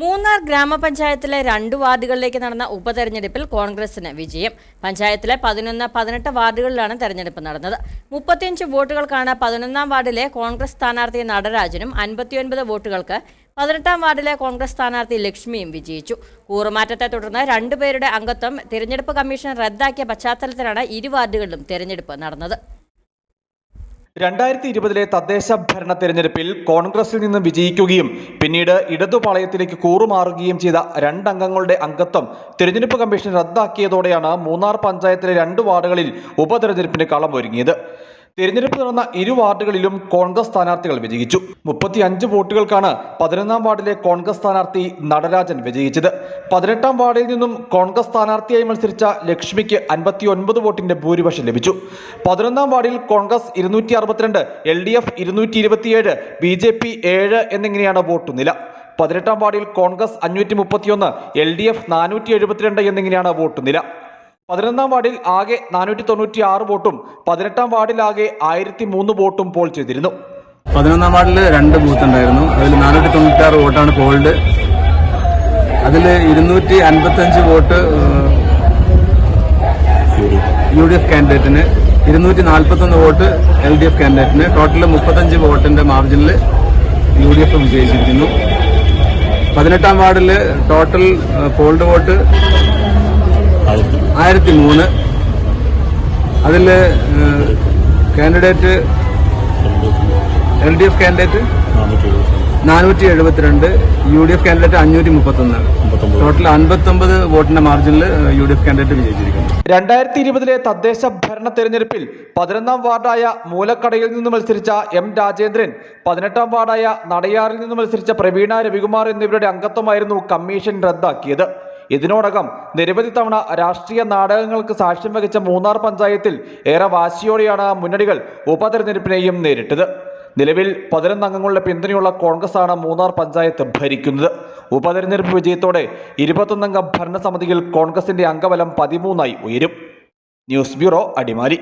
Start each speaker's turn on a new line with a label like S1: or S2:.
S1: മൂന്നാർ ഗ്രാമപഞ്ചായത്തിലെ രണ്ട് വാർഡുകളിലേക്ക് നടന്ന ഉപതെരഞ്ഞെടുപ്പിൽ കോൺഗ്രസിന് വിജയം. പഞ്ചായത്തിലെ പതിനൊന്ന് പതിനെട്ട് വാർഡുകളിലാണ് തെരഞ്ഞെടുപ്പ് നടന്നത്. മുപ്പത്തിയഞ്ച് വോട്ടുകൾക്കാണ് പതിനൊന്നാം വാർഡിലെ കോൺഗ്രസ് സ്ഥാനാർത്ഥി നടരാജനും അൻപത്തിയൊൻപത് വോട്ടുകൾക്ക് പതിനെട്ടാം വാർഡിലെ കോൺഗ്രസ് സ്ഥാനാർത്ഥി ലക്ഷ്മിയും വിജയിച്ചു. കൂറുമാറ്റത്തെ തുടർന്ന് രണ്ടുപേരുടെ അംഗത്വം തിരഞ്ഞെടുപ്പ് കമ്മീഷൻ റദ്ദാക്കിയ പശ്ചാത്തലത്തിലാണ് ഇരു വാർഡുകളിലും തെരഞ്ഞെടുപ്പ് നടന്നത്.
S2: രണ്ടായിരത്തി ഇരുപതിലെ തദ്ദേശ ഭരണ തെരഞ്ഞെടുപ്പിൽ കോൺഗ്രസിൽ നിന്ന് വിജയിക്കുകയും പിന്നീട് ഇടതുപാളയത്തിലേക്ക് കൂറുമാറുകയും ചെയ്ത രണ്ടംഗങ്ങളുടെ അംഗത്വം തിരഞ്ഞെടുപ്പ് കമ്മീഷൻ റദ്ദാക്കിയതോടെയാണ് മൂന്നാർ പഞ്ചായത്തിലെ രണ്ട് വാർഡുകളിൽ ഉപതെരഞ്ഞെടുപ്പിന് കളമൊരുങ്ങിയത് തിരഞ്ഞെടുപ്പ് നടന്ന ഇരു വാർഡുകളിലും കോൺഗ്രസ് സ്ഥാനാർത്ഥികൾ വിജയിച്ചു. മുപ്പത്തി അഞ്ച് വോട്ടുകൾക്കാണ് പതിനൊന്നാം വാർഡിലെ കോൺഗ്രസ് സ്ഥാനാർത്ഥി നടരാജൻ വിജയിച്ചത്. പതിനെട്ടാം വാർഡിൽ നിന്നും കോൺഗ്രസ് സ്ഥാനാർത്ഥിയായി മത്സരിച്ച ലക്ഷ്മിക്ക് അൻപത്തി ഒൻപത് വോട്ടിന്റെ ഭൂരിപക്ഷം ലഭിച്ചു. പതിനൊന്നാം വാർഡിൽ കോൺഗ്രസ് ഇരുന്നൂറ്റി അറുപത്തിരണ്ട് എൽ ഡി എഫ് ഇരുന്നൂറ്റി ഇരുപത്തിയേഴ് ബി ജെ പി ഏഴ് എന്നിങ്ങനെയാണ് വോട്ട് നില. പതിനെട്ടാം വാർഡിൽ കോൺഗ്രസ് അഞ്ഞൂറ്റി മുപ്പത്തിയൊന്ന് എൽ ഡി എഫ് നാനൂറ്റി എഴുപത്തിരണ്ട് എന്നിങ്ങനെയാണ് വോട്ട് നില. പതിനൊന്നാം വാർഡിൽ ആകെ നാനൂറ്റി തൊണ്ണൂറ്റി ആറ് വോട്ടും പതിനെട്ടാം വാർഡിൽ ആകെ ആയിരത്തി മൂന്ന് വോട്ടും പോൾ ചെയ്തിരുന്നു.
S3: പതിനൊന്നാം വാർഡിൽ രണ്ട് ബൂത്ത് ഉണ്ടായിരുന്നു. അതിൽ നാനൂറ്റി തൊണ്ണൂറ്റി ആറ് വോട്ടാണ് പോൾഡ്. അതിൽ ഇരുന്നൂറ്റി അൻപത്തഞ്ച് വോട്ട് യു ഡി എഫ് കാൻഡിഡേറ്റിന് ഇരുന്നൂറ്റി നാൽപ്പത്തൊന്ന് വോട്ട് എൽ ഡി എഫ് കാൻഡിഡേറ്റിന് ടോട്ടൽ മുപ്പത്തഞ്ച് വോട്ടിന്റെ മാർജിനിൽ യു ഡി എഫ് വിജയിച്ചിരിക്കുന്നു. പതിനെട്ടാം വാർഡിൽ ടോട്ടൽ പോൾഡ് വോട്ട് ആയിരത്തി മൂന്ന് അതിൽ candidate L D F candidate നാനൂറ്റി എഴുപത്തിരണ്ട് യു ഡി എഫ് കാൻഡിഡേറ്റ് അഞ്ഞൂറ്റി മുപ്പത്തൊന്ന് ടോട്ടൽ അൻപത്തൊമ്പത് വോട്ടിന്റെ മാർജിനിൽ യു ഡി എഫ് കാൻഡിഡേറ്റ് വിജയിച്ചിരിക്കുന്നു.
S2: രണ്ടായിരത്തി ഇരുപതിലെ തദ്ദേശ ഭരണ തെരഞ്ഞെടുപ്പിൽ പതിനൊന്നാം വാർഡായ മൂലക്കടയിൽ നിന്ന് മത്സരിച്ച എം രാജേന്ദ്രൻ പതിനെട്ടാം വാർഡായ നടയാറിൽ നിന്ന് മത്സരിച്ച പ്രവീണ രവികുമാർ എന്നിവരുടെ അംഗത്വമായിരുന്നു കമ്മീഷൻ റദ്ദാക്കിയത്. ഇതിനോടകം നിരവധി തവണ രാഷ്ട്രീയ നാടകങ്ങൾക്ക് സാക്ഷ്യം വഹിച്ച മൂന്നാർ പഞ്ചായത്തിൽ ഏറെ വാശിയോടെയാണ് മുന്നണികൾ ഉപതെരഞ്ഞെടുപ്പിനെയും നേരിട്ടത്. നിലവിൽ പതിനൊന്ന് അംഗങ്ങളുടെ പിന്തുണയുള്ള ആണ് മൂന്നാർ പഞ്ചായത്ത് ഭരിക്കുന്നത്. ഉപതെരഞ്ഞെടുപ്പ് വിജയത്തോടെ ഇരുപത്തൊന്നംഗ ഭരണസമിതിയിൽ കോൺഗ്രസിന്റെ അംഗബലം പതിമൂന്നായി ഉയരും. News bureau Adimali.